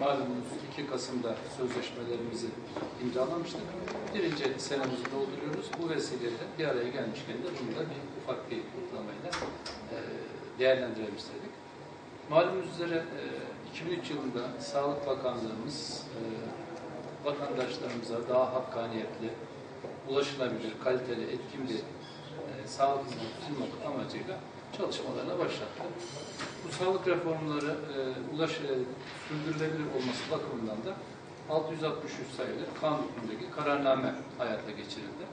malumunuz 2 Kasım'da sözleşmelerimizi imzalamıştık. Birinci senemizi dolduruyoruz. Bu vesileyle bir araya gelmişken de bunu da bir ufak bir uygulamayla e, değerlendirelim istedik. Malumunuz üzere e, 2003 yılında Sağlık Bakanlığımız e, vatandaşlarımıza daha hakkaniyetli, ulaşılabilir, kaliteli, etkin bir sağlık hizmeti sunmak amacıyla çalışmalarına başlattı. Bu sağlık reformları e, ulaş, e, sürdürülebilir olması bakımından da 663 sayılı kanun hükmündeki kararname hayata geçirildi.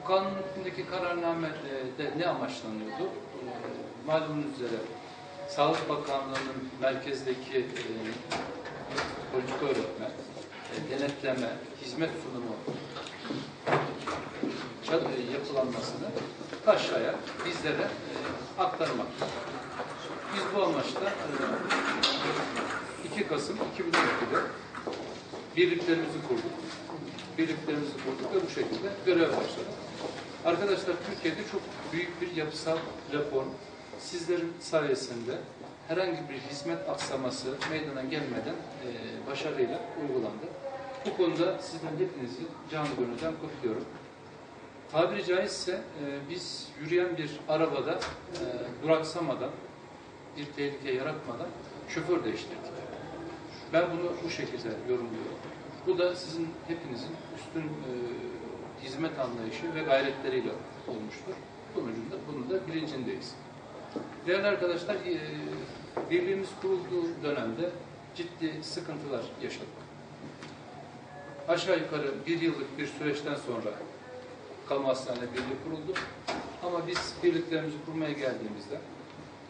Bu kanun hükmündeki kararname e, ne amaçlanıyordu? E, malumunuz üzere Sağlık Bakanlığı'nın merkezdeki e, politika öğretme, e, denetleme, hizmet sunumu yapılanmasını aşağıya bizlere e, aktarmak. Biz bu amaçla e, 2 Kasım 2012'de birliklerimizi kurduk. Birliklerimizi kurduk ve bu şekilde görev başladık. Arkadaşlar Türkiye'de çok büyük bir yapısal reform sizlerin sayesinde herhangi bir hizmet aksaması meydana gelmeden e, başarıyla uygulandı. Bu konuda sizden hepinizi canı gönülden kutluyorum. Tabiri caizse e, biz yürüyen bir arabada e, duraksamadan, bir tehlike yaratmadan şoför değiştirdik. Ben bunu bu şekilde yorumluyorum. Bu da sizin hepinizin üstün e, hizmet anlayışı ve gayretleriyle olmuştur. Sonucunda bunun da bilincindeyiz. Değerli arkadaşlar, e, birliğimiz kurulduğu dönemde ciddi sıkıntılar yaşadık. Aşağı yukarı bir yıllık bir süreçten sonra kamu hastane birliği kuruldu. Ama biz birliklerimizi kurmaya geldiğimizde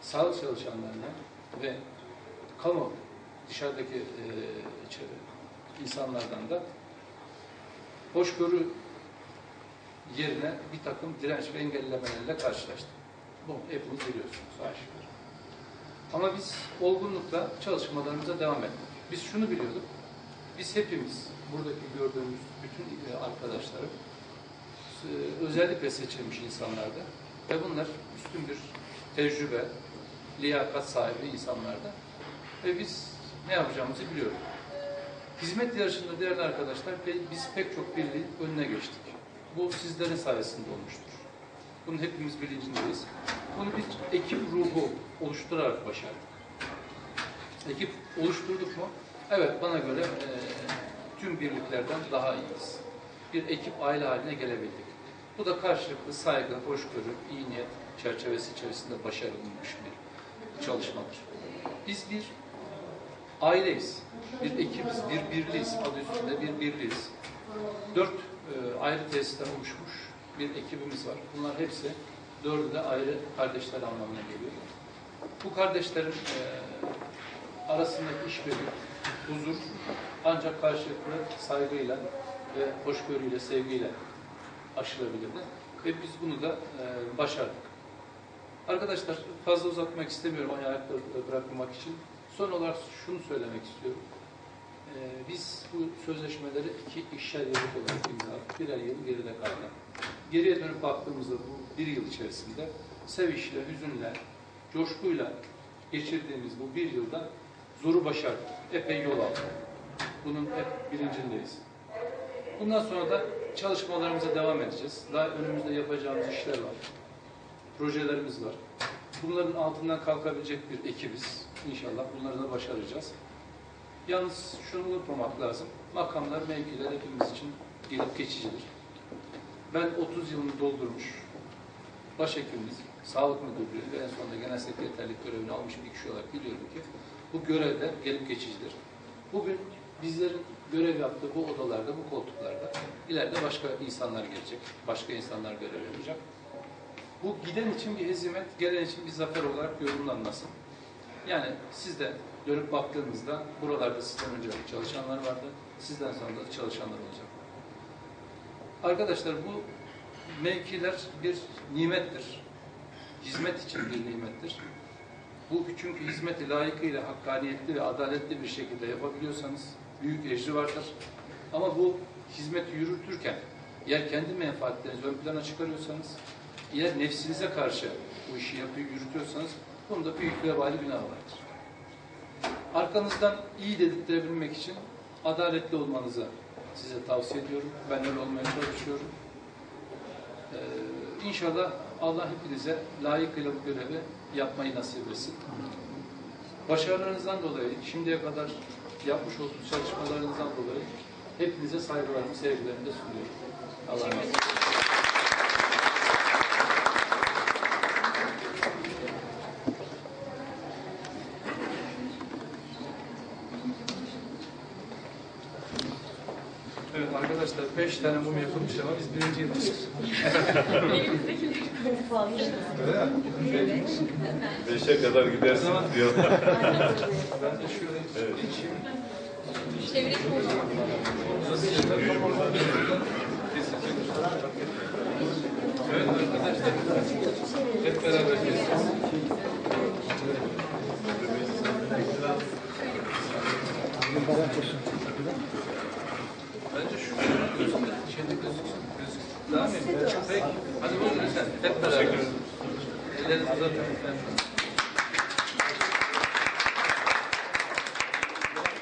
sağlık çalışanlarına ve kamu dışarıdaki e, insanlardan da hoşgörü yerine bir takım direnç ve engellemelerle karşılaştık. Bu hepiniz biliyorsunuz aşikar. Ama biz olgunlukla çalışmalarımıza devam ettik. Biz şunu biliyorduk. Biz hepimiz, buradaki gördüğümüz bütün e, arkadaşlarım özellikle seçilmiş insanlardı. Ve bunlar üstün bir tecrübe, liyakat sahibi insanlardı. Ve biz ne yapacağımızı biliyorduk. Hizmet yarışında değerli arkadaşlar biz pek çok birliğin önüne geçtik. Bu sizlerin sayesinde olmuştur. Bunun hepimiz bilincindeyiz. Bunu bir ekip ruhu oluşturarak başardık. Ekip oluşturduk mu? Evet bana göre e, tüm birliklerden daha iyiyiz. Bir ekip aile haline gelebildik. Bu da karşılıklı saygı, hoşgörü, iyi niyet çerçevesi içerisinde başarılmış bir çalışmadır. Biz bir aileyiz, bir ekibiz, bir birliyiz, adı üstünde bir birliyiz. Dört e, ayrı tesisten oluşmuş bir ekibimiz var. Bunlar hepsi dördü de ayrı kardeşler anlamına geliyor. Bu kardeşlerin e, arasındaki işbirliği, huzur ancak karşılıklı saygıyla ve hoşgörüyle, sevgiyle aşılabilirdi. Ve biz bunu da e, başardık. Arkadaşlar fazla uzatmak istemiyorum ayakta bırakmamak için. Son olarak şunu söylemek istiyorum. E, biz bu sözleşmeleri iki işler yıllık olarak imzaladık. Birer yıl geride kaldı. Geriye dönüp baktığımızda bu bir yıl içerisinde sevinçle, hüzünle, coşkuyla geçirdiğimiz bu bir yılda zoru başardık. Epey yol aldık. Bunun hep bilincindeyiz. Bundan sonra da çalışmalarımıza devam edeceğiz. Daha önümüzde yapacağımız işler var. Projelerimiz var. Bunların altından kalkabilecek bir ekibiz. İnşallah bunları da başaracağız. Yalnız şunu unutmamak lazım. Makamlar, mevkiler hepimiz için gelip geçicidir. Ben 30 yılını doldurmuş, başhekimimiz, sağlık müdürlüğü ve en sonunda genel sekreterlik görevini almış bir kişi olarak biliyorum ki bu görevde gelip geçicidir. Bugün bizlerin görev yaptığı bu odalarda, bu koltuklarda ileride başka insanlar gelecek, başka insanlar görev yapacak. Bu giden için bir hezimet, gelen için bir zafer olarak yorumlanmasın. Yani siz de dönüp baktığınızda buralarda sizden önce çalışanlar vardı, sizden sonra da çalışanlar olacak. Arkadaşlar bu mevkiler bir nimettir. Hizmet için bir nimettir. Bu çünkü hizmeti layıkıyla, hakkaniyetli ve adaletli bir şekilde yapabiliyorsanız büyük ecri vardır. Ama bu hizmeti yürütürken eğer kendi menfaatlerinizi ön plana çıkarıyorsanız, eğer nefsinize karşı bu işi yapıp yürütüyorsanız bunda büyük vebali günah vardır. Arkanızdan iyi dedirtebilmek için adaletli olmanızı size tavsiye ediyorum. Ben öyle olmaya çalışıyorum. Ee, inşallah Allah hepinize layıkıyla bu görevi yapmayı nasip etsin. Başarılarınızdan dolayı, şimdiye kadar yapmış olduğunuz çalışmalarınızdan dolayı hepinize saygılarımı, sevgilerimi de sunuyorum. Allah'a emanet olun. Evet arkadaşlar beş tane mum yapılmış ama biz birinci yıldayız. Beşe kadar gidersin diyor. Ben de şöyle geçeyim. Evet arkadaşlar hep beraber keseceğiz. Bence şu gözünde şeyde gözüksün. Gözüksün. Devam edin. Peki. Hadi buyurun sen. Hep beraber. Ellerinizi uzatın.